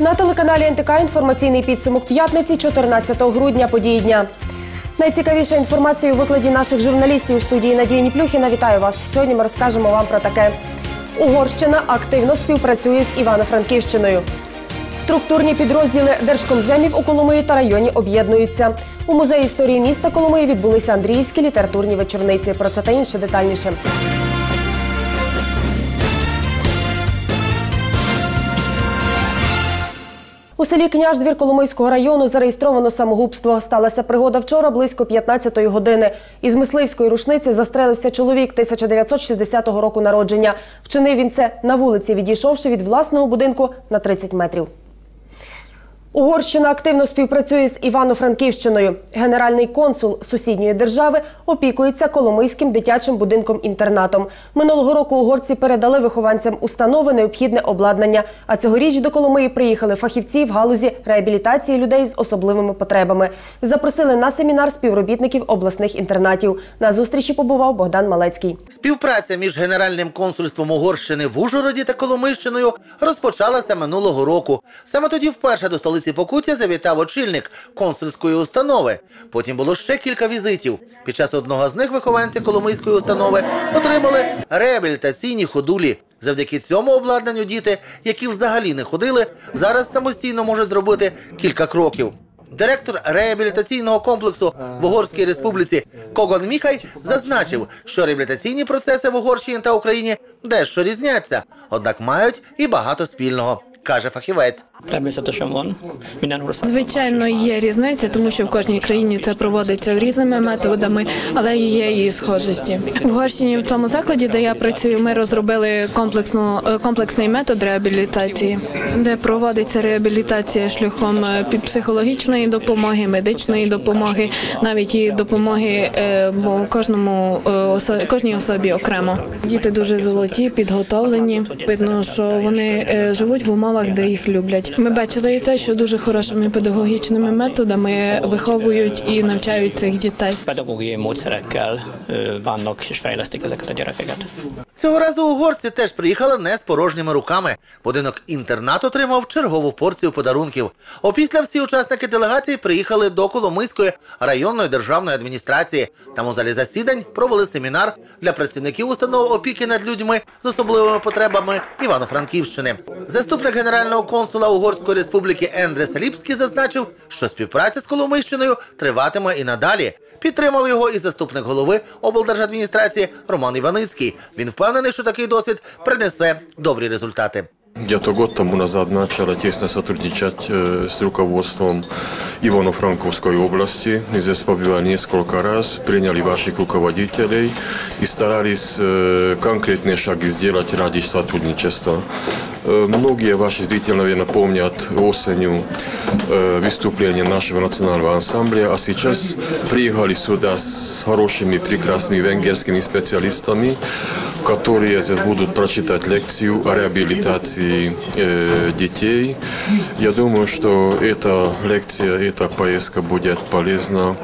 На телеканалі НТК інформаційний підсумок п'ятниці 14 грудня події дня. Найцікавіша інформація у викладі наших журналістів у студії Надії Ніплюхіна. Вітаю вас. Сьогодні ми розкажемо вам про таке. Угорщина активно співпрацює з Івано-Франківщиною. Структурні підрозділи Держкомземів у Коломиї та районі об'єднуються. У музеї історії міста Коломиї відбулися Андріївські літературні вечорниці. Про це та інше детальніше. У селі Княждвір Коломийського району зареєстровано самогубство. Сталася пригода вчора близько 15-ї години. Із мисливської рушниці застрелився чоловік 1960 року народження. Вчинив він це на вулиці, відійшовши від власного будинку на 30 метрів. Угорщина активно співпрацює з Івано-Франківщиною. Генеральний консул сусідньої держави опікується Коломийським дитячим будинком-інтернатом. Минулого року угорці передали вихованцям установи необхідне обладнання. А цьогоріч до Коломиї приїхали фахівці в галузі реабілітації людей з особливими потребами. Запросили на семінар співробітників обласних інтернатів. На зустрічі побував Богдан Малецький. Співпраця між Генеральним консульством Угорщини в Ужгороді та Коломийщиною розпочалася минулого року. Саме тоді вперше до столиці Покуття завітав очільник консульської установи. Потім було ще кілька візитів. Під час одного з них вихованці Коломийської установи отримали реабілітаційні ходулі. Завдяки цьому обладнанню діти, які взагалі не ходили, зараз самостійно можуть зробити кілька кроків. Директор реабілітаційного комплексу в Угорській республіці Когон Міхай зазначив, що реабілітаційні процеси в Угорщині та Україні дещо різняться, однак мають і багато спільного, каже фахівець. Звичайно, є різниця, тому що в кожній країні це проводиться різними методами, але є і схожості. В Угорщині в тому закладі, де я працюю, ми розробили комплексну е, комплексний метод реабілітації, де проводиться реабілітація шляхом е, під психологічної допомоги, медичної допомоги, навіть і допомоги е, бо кожному кожній особі окремо. Діти дуже золоті, підготовлені. Видно, що вони живуть в умовах, де їх люблять. Ми бачили і те, що дуже хорошими педагогічними методами виховують і навчають цих дітей. Ö, vannak és fejlesztik ezeket a gyerekeket. Цього разу угорці теж приїхали не з порожніми руками. Будинок інтернат отримав чергову порцію подарунків. Опісля всі учасники делегації приїхали до Коломийської районної державної адміністрації. Там у залі засідань провели семінар для працівників установ опіки над людьми з особливими потребами Івано-Франківщини. Заступник генерального консула Угорської республіки Ендрес Ліпський зазначив, що співпраця з Коломийщиною триватиме і надалі. Підтримав його і заступник голови облдержадміністрації Роман Іваницький. Він впевнений, що такий досвід принесе добрі результати. Где-то год тому назад начала тесно сотрудничать э, с руководством Ивано-Франковской области. Мы здесь побывали несколько раз, приняли ваших руководителей и старались э, конкретные шаги сделать ради сотрудничества. Э, многие ваши зрители, наверное, помнят осенью э, выступление нашего национального ансамбля, а сейчас приехали сюда с хорошими, прекрасными венгерскими специалистами, которые здесь будут прочитать лекцию о реабилитации э, детей. Я думаю, что эта лекция, эта поездка будет полезна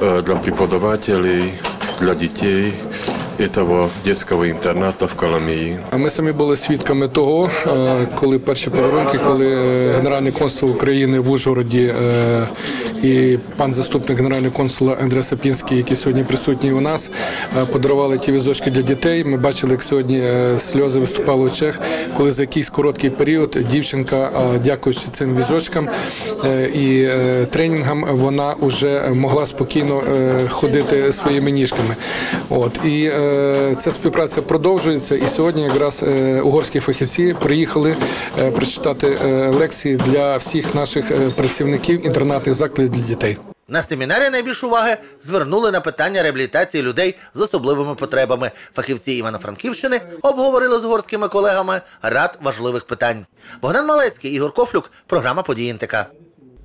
э, для преподавателей, для детей этого детского интерната в Коломии. А Ми самі були свідками того, е, коли перші подарунки, коли е, генеральний консул України в Ужгороді е, і пан заступник генерального консула Андрей Сапінський, який сьогодні присутній у нас, е, подарували ті візочки для дітей. Ми бачили, як сьогодні е, сльози виступали в очах, коли за якийсь короткий період дівчинка, е, дякуючи цим візочкам і тренінгам, вона вже могла спокійно ходити своїми ніжками. От і ця співпраця продовжується. І сьогодні якраз угорські фахівці приїхали прочитати лекції для всіх наших працівників інтернатних закладів для дітей. На семінарі найбільш уваги звернули на питання реабілітації людей з особливими потребами. Фахівці Івано-Франківщини обговорили з угорськими колегами ряд важливих питань. Богдан Малецький, Ігор Кофлюк, програма «Події НТК».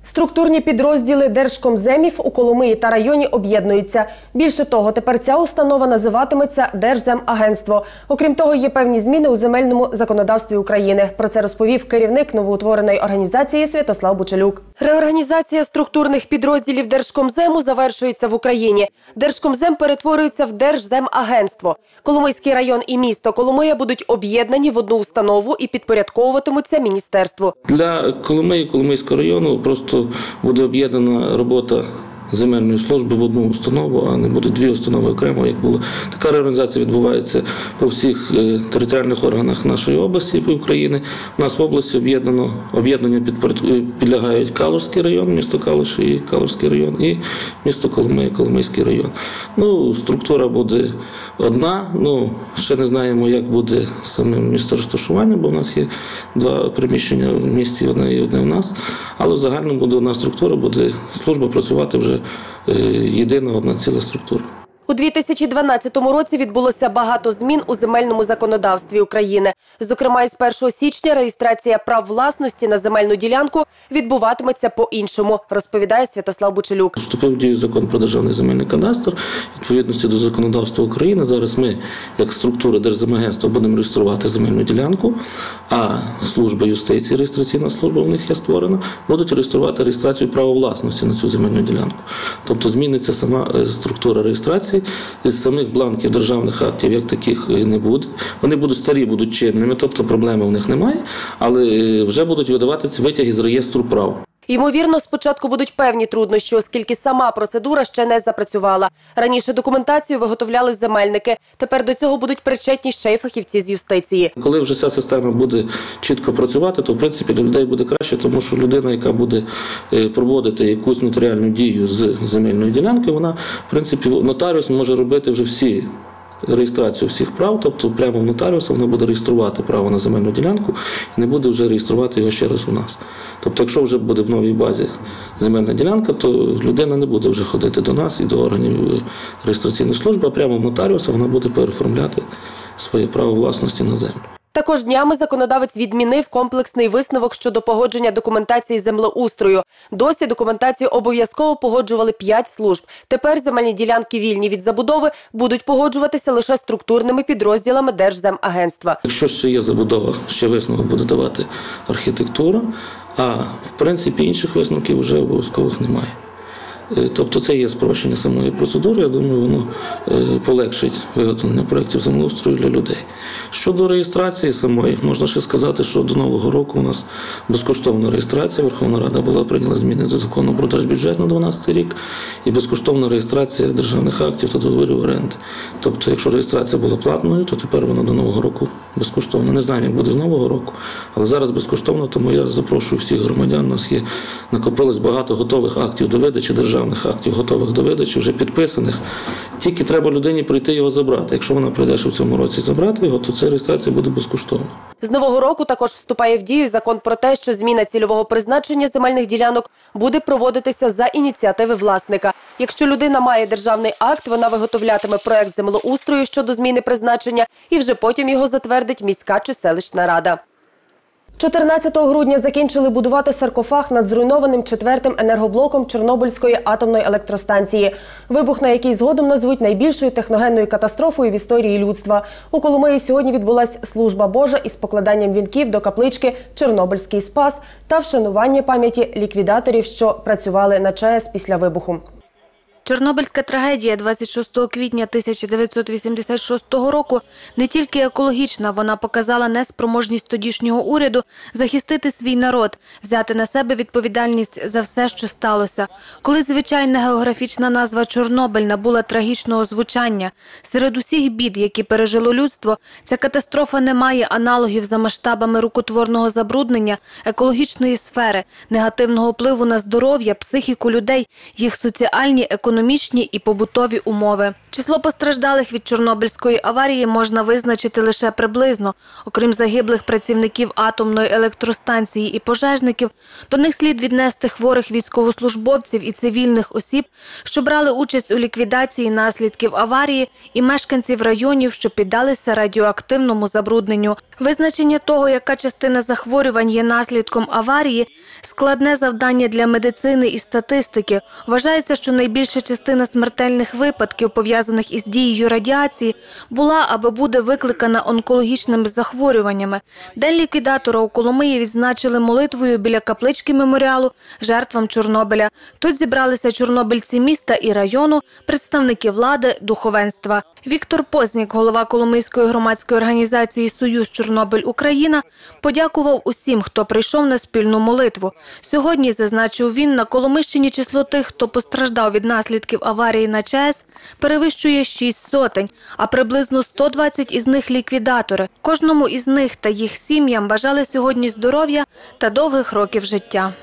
Структурні підрозділи Держкомземів у Коломиї та районі об'єднуються. Більше того, тепер ця установа називатиметься Держземагентство. Окрім того, є певні зміни у земельному законодавстві України. Про це розповів керівник новоутвореної організації Святослав Бучелюк. Реорганізація структурних підрозділів Держкомзему завершується в Україні. Держкомзем перетворюється в Держземагентство. Коломийський район і місто Коломия будуть об'єднані в одну установу і підпорядковуватимуться міністерству. Для Коломиї, Коломийського району просто буде об'єднана робота земельної служби в одну установу, а не буде дві установи окремо, як було. Така реорганізація відбувається по всіх е, територіальних органах нашої області і України. У нас в області об'єднано об'єднання е, підлягають Калужський район, місто Калуш і Калужський район, і місто Коломия, Коломийський район. Ну, структура буде одна. Ну, ще не знаємо, як буде саме місто розташування, бо в нас є два приміщення в місті, одне і одне в нас. Але в загальному буде одна структура, буде служба працювати вже єдина одна ціла структура. У 2012 році відбулося багато змін у земельному законодавстві України. Зокрема, із 1 січня реєстрація прав власності на земельну ділянку відбуватиметься по-іншому, розповідає Святослав Бучелюк. Вступив в дію закон про державний земельний кадастр. Відповідності до законодавства України зараз ми, як структура Держземагентства, будемо реєструвати земельну ділянку, а служба юстиції, реєстраційна служба в них є створена, будуть реєструвати реєстрацію права власності на цю земельну ділянку. Тобто зміниться сама е, структура реєстрації з самих бланків державних актів, як таких е, не буде. Вони будуть старі, будуть чинними, тобто проблеми в них немає, але е, вже будуть видаватися витяги з реєстру прав. Ймовірно, спочатку будуть певні труднощі, оскільки сама процедура ще не запрацювала. Раніше документацію виготовляли земельники. Тепер до цього будуть причетні ще й фахівці з юстиції. Коли вже ця система буде чітко працювати, то в принципі для людей буде краще, тому що людина, яка буде е, проводити якусь нотаріальну дію з земельної ділянки, вона в принципі нотаріус може робити вже всі. Реєстрацію всіх прав, тобто прямо в нотаріуса вона буде реєструвати право на земельну ділянку і не буде вже реєструвати його ще раз у нас. Тобто, якщо вже буде в новій базі земельна ділянка, то людина не буде вже ходити до нас і до органів е, реєстраційної служби, а прямо в нотаріуса вона буде переоформляти своє право власності на землю. Також днями законодавець відмінив комплексний висновок щодо погодження документації землеустрою. Досі документацію обов'язково погоджували п'ять служб. Тепер земельні ділянки вільні від забудови будуть погоджуватися лише структурними підрозділами Держземагентства. Якщо ще є забудова, ще висновок буде давати архітектура, а в принципі інших висновків вже обов'язкових немає. Е, Тобто це є спрощення самої процедури, я думаю, воно е, полегшить виготовлення проєктів землеустрою для людей. Щодо реєстрації самої, можна ще сказати, що до Нового року у нас безкоштовна реєстрація. Верховна Рада була прийняла зміни до закону про держбюджет на 2012 рік і безкоштовна реєстрація державних актів та договорів оренди. Тобто, якщо реєстрація була платною, то тепер вона до Нового року безкоштовна. Не знаю, як буде з Нового року, але зараз безкоштовно, тому я запрошую всіх громадян. У нас є накопилось багато готових актів до видачі, державних актів, готових до видачі, вже підписаних. Тільки треба людині прийти його забрати. Якщо вона прийде ще в цьому році забрати його, то ця реєстрація буде безкоштовна. З нового року також вступає в дію закон про те, що зміна цільового призначення земельних ділянок буде проводитися за ініціативи власника. Якщо людина має державний акт, вона виготовлятиме проект землеустрою щодо зміни призначення і вже потім його затвердить міська чи селищна рада. 14 грудня закінчили будувати саркофаг над зруйнованим четвертим енергоблоком Чорнобильської атомної електростанції. Вибух, на який згодом назвуть найбільшою техногенною катастрофою в історії людства. У Коломиї сьогодні відбулась служба Божа із покладанням вінків до каплички Чорнобильський спас та вшанування пам'яті ліквідаторів, що працювали на ЧАЕС після вибуху. Чорнобильська трагедія 26 квітня 1986 року не тільки екологічна, вона показала неспроможність тодішнього уряду захистити свій народ, взяти на себе відповідальність за все, що сталося. Коли звичайна географічна назва Чорнобиль набула трагічного звучання, серед усіх бід, які пережило людство, ця катастрофа не має аналогів за масштабами рукотворного забруднення, екологічної сфери, негативного впливу на здоров'я, психіку людей, їх соціальні, економічні і побутові умови. Число постраждалих від Чорнобильської аварії можна визначити лише приблизно. Окрім загиблих працівників атомної електростанції і пожежників, до них слід віднести хворих військовослужбовців і цивільних осіб, що брали участь у ліквідації наслідків аварії, і мешканців районів, що піддалися радіоактивному забрудненню. Визначення того, яка частина захворювань є наслідком аварії, складне завдання для медицини і статистики. Вважається, що найбільша частина смертельних випадків, пов'язаних із дією радіації, була або буде викликана онкологічними захворюваннями. День ліквідатора у Коломиї відзначили молитвою біля каплички меморіалу жертвам Чорнобиля. Тут зібралися чорнобильці міста і району, представники влади, духовенства. Віктор Познік, голова Коломийської громадської організації Союз Чорнобиль Україна, подякував усім, хто прийшов на спільну молитву. Сьогодні, зазначив він, на Коломищині число тих, хто постраждав від наслідків аварії на ЧАЕС, перевищує 6 сотень, а приблизно 120 із них ліквідатори. Кожному із них та їх сім'ям бажали сьогодні здоров'я та довгих років життя.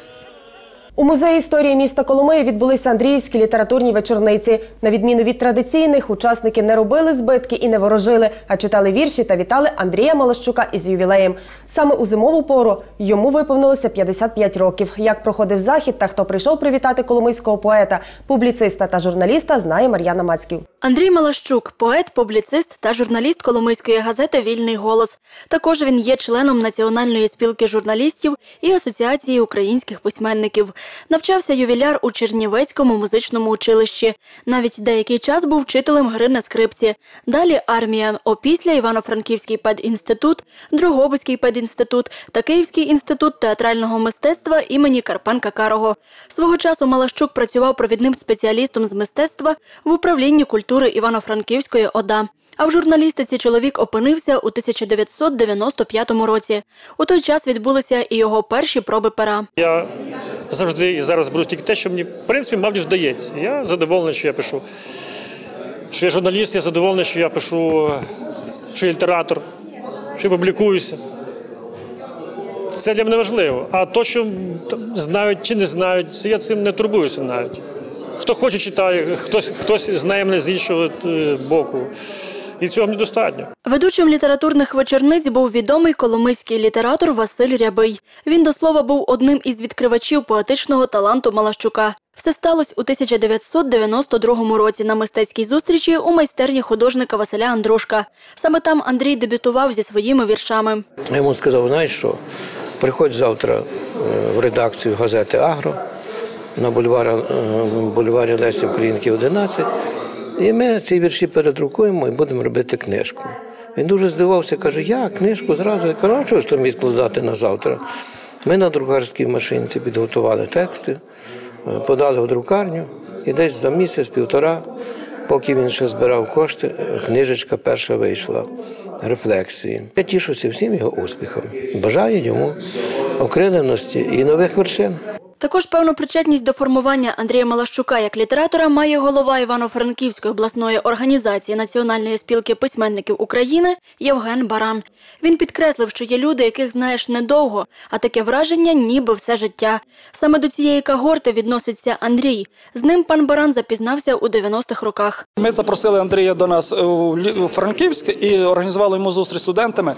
У музеї історії міста Коломиї відбулися Андріївські літературні вечорниці. На відміну від традиційних, учасники не робили збитки і не ворожили, а читали вірші та вітали Андрія Малощука із ювілеєм. Саме у зимову пору йому виповнилося 55 років. Як проходив захід та хто прийшов привітати коломийського поета, публіциста та журналіста, знає Мар'яна Мацьків. Андрій Малащук, поет, публіцист та журналіст Коломийської газети Вільний голос. Також він є членом Національної спілки журналістів і Асоціації українських письменників. Навчався ювіляр у Чернівецькому музичному училищі. Навіть деякий час був вчителем гри на скрипці. Далі армія. Опісля Івано-Франківський педінститут, Дрогобицький педінститут та Київський інститут театрального мистецтва імені Карпенка Карого. Свого часу Малащук працював провідним спеціалістом з мистецтва в управлінні культури Івано-Франківської ОДА. А в журналістиці чоловік опинився у 1995 році. У той час відбулися і його перші проби пера. Я завжди і зараз беру тільки те, що мені в принципі мабуть вдається. Я задоволений, що я пишу. Що я журналіст, я задоволений, що я пишу, що я літератор, що я публікуюся. Це для мене важливо. А то, що знають чи не знають, це я цим не турбуюся навіть. Хто хоче читає, хтось, хтось знає мене з іншого е, боку. І цього мені достатньо. Ведучим літературних вечорниць був відомий коломийський літератор Василь Рябий. Він до слова був одним із відкривачів поетичного таланту Малащука. Все сталося у 1992 році на мистецькій зустрічі у майстерні художника Василя Андрушка. Саме там Андрій дебютував зі своїми віршами. Я йому сказав, знаєш що, приходь завтра е, в редакцію газети Агро на бульварі, е, бульварі Лесі Українки 11, і ми ці вірші передрукуємо і будемо робити книжку. Він дуже здивався, каже, я книжку зразу. Я кажу, а чого ж то мені складати на завтра? Ми на друкарській машинці підготували тексти, е, подали в друкарню, і десь за місяць-півтора, поки він ще збирав кошти, книжечка перша вийшла рефлексії. Я тішуся всім його успіхам. Бажаю йому окриленості і нових вершин. Також певну причетність до формування Андрія Малащука як літератора має голова Івано-Франківської обласної організації Національної спілки письменників України Євген Баран. Він підкреслив, що є люди, яких знаєш недовго, а таке враження ніби все життя. Саме до цієї когорти відноситься Андрій. З ним пан Баран запізнався у 90-х роках. Ми запросили Андрія до нас у Франківськ і організували йому зустріч з студентами.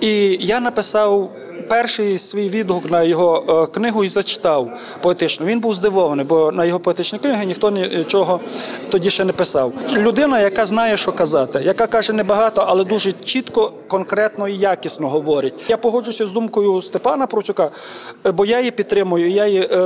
І я написав перший свій відгук на його е, книгу і зачитав поетично. Він був здивований, бо на його поетичні книги ніхто нічого тоді ще не писав. Людина, яка знає, що казати, яка каже небагато, але дуже чітко, конкретно і якісно говорить. Я погоджуся з думкою Степана Процюка, е, бо я її підтримую. Я її, е,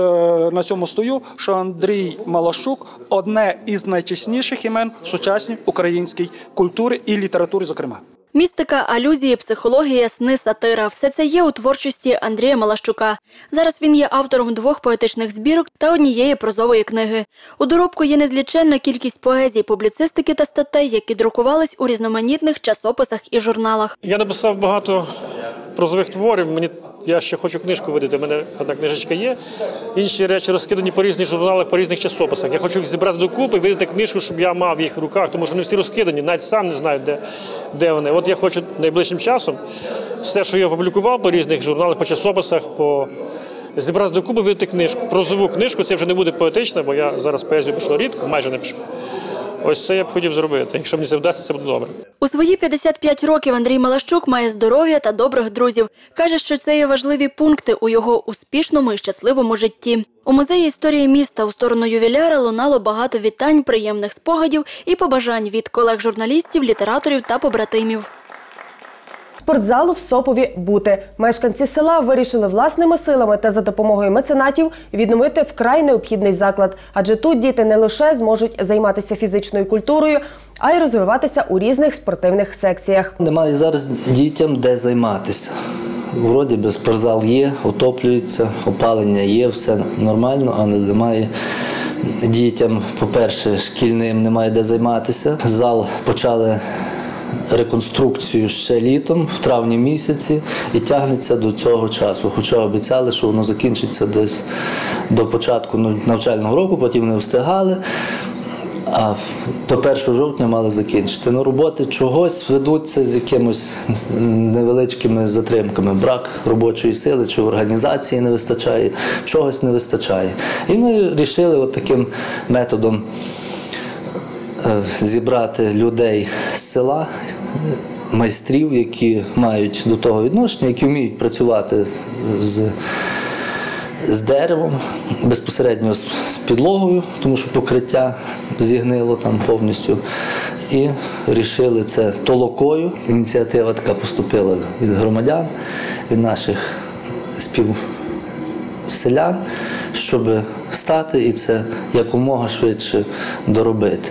на цьому стою, що Андрій Малашук одне із найчесніших імен сучасній українській культури і літератури, зокрема. Містика, алюзії, психологія, сни, сатира – все це є у творчості Андрія Малащука. Зараз він є автором двох поетичних збірок та однієї прозової книги. У доробку є незліченна кількість поезій, публіцистики та статей, які друкувались у різноманітних часописах і журналах. Я написав багато прозових творів. Мені я ще хочу книжку видати. У мене одна книжечка є. Інші речі розкидані по різних журналах, по різних часописах. Я хочу їх зібрати докупи видати книжку, щоб я мав їх в руках, тому що вони всі розкидані, навіть сам не знаю, де, де вони. От я хочу найближчим часом все, що я опублікував по різних журналах, по часописах, по зібрати до куби видати книжку. Прозову книжку це вже не буде поетично, бо я зараз поезію пишу рідко, майже не пишу. Ось це я б хотів зробити. Якщо мені це вдасться, це буде добре. У свої 55 років Андрій Малащук має здоров'я та добрих друзів. Каже, що це є важливі пункти у його успішному і щасливому житті. У музеї історії міста у сторону ювіляра лунало багато вітань, приємних спогадів і побажань від колег-журналістів, літераторів та побратимів. Спортзалу в Сопові бути. Мешканці села вирішили власними силами та за допомогою меценатів відновити вкрай необхідний заклад. Адже тут діти не лише зможуть займатися фізичною культурою, а й розвиватися у різних спортивних секціях. Немає зараз дітям де займатися. Вроді би спортзал є, отоплюється, опалення є, все нормально, але немає дітям, по-перше, шкільним немає де займатися. Зал почали реконструкцію ще літом, в травні місяці, і тягнеться до цього часу. Хоча обіцяли, що воно закінчиться десь до початку навчального року, потім не встигали. А до 1 жовтня мали закінчити. Ну, роботи чогось ведуться з якимось невеличкими затримками. Брак робочої сили чи організації не вистачає, чогось не вистачає. І ми вирішили от таким методом зібрати людей з села, е, майстрів, які мають до того відношення, які вміють працювати з з деревом, безпосередньо з підлогою, тому що покриття зігнило там повністю. І вирішили це толокою. Ініціатива така поступила від громадян, від наших співселян, щоб стати і це якомога швидше доробити.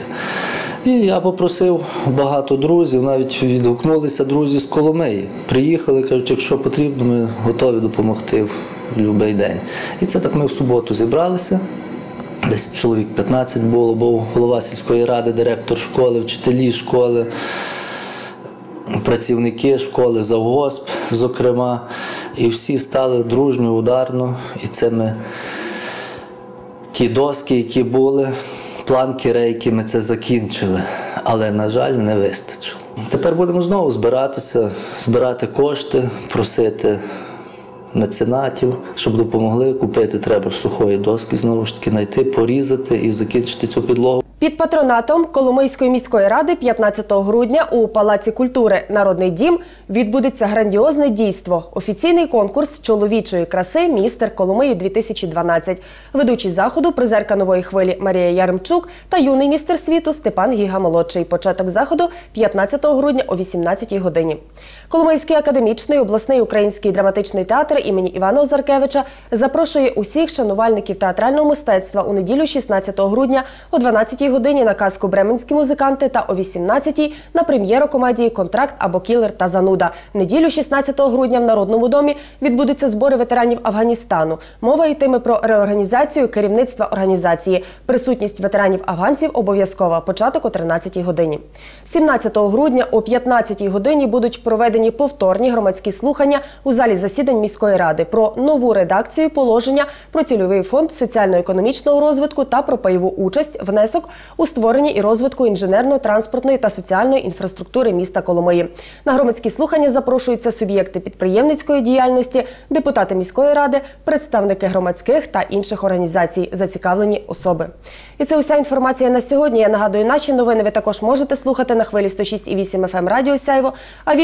І я попросив багато друзів, навіть відгукнулися друзі з Коломиї. Приїхали, кажуть, якщо потрібно, ми готові допомогти в будь-який день. І це так ми в суботу зібралися. Десь чоловік 15 було, був голова сільської ради, директор школи, вчителі школи, працівники школи, завгосп, зокрема. І всі стали дружньо, ударно. І це ми ті доски, які були, планки рейки, ми це закінчили. Але, на жаль, не вистачило. Тепер будемо знову збиратися, збирати кошти, просити меценатів, щоб допомогли купити. Треба ж сухої доски, знову ж таки, знайти, порізати і закінчити цю підлогу. Під патронатом Коломийської міської ради 15 грудня у Палаці культури Народний дім відбудеться грандіозне дійство. Офіційний конкурс чоловічої краси Містер Коломиї 2012. Ведучий заходу призерка нової хвилі Марія Яремчук та юний містер світу Степан Гіга молодший. Початок заходу 15 грудня о 18 годині. Коломийський академічний обласний український драматичний театр імені Івана Озаркевича запрошує усіх шанувальників театрального мистецтва у неділю 16 грудня о 12 годині на казку Бременські музиканти та о 18 на прем'єру комедії Контракт або Кілер та Зануда. Неділю 16 грудня в Народному домі відбудуться збори ветеранів Афганістану. Мова йтиме про реорганізацію керівництва організації. Присутність ветеранів афганців обов'язкова. Початок о 13 годині. 17 грудня о 15 годині будуть проведені повторні громадські слухання у залі засідань міської ради про нову редакцію положення про цільовий фонд соціально-економічного розвитку та про пайову участь внесок у створенні і розвитку інженерно-транспортної та соціальної інфраструктури міста Коломиї. На громадські слухання запрошуються суб'єкти підприємницької діяльності, депутати міської ради, представники громадських та інших організацій, зацікавлені особи. І це уся інформація на сьогодні. Я нагадую, наші новини ви також можете слухати на хвилі 106,8 FM Радіо Сяйво, а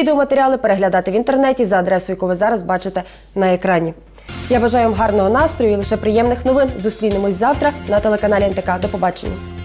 відеоматеріали переглядати в інтернеті за адресою, яку ви зараз бачите на екрані. Я бажаю вам гарного настрою і лише приємних новин. Зустрінемось завтра на телеканалі НТК. До побачення.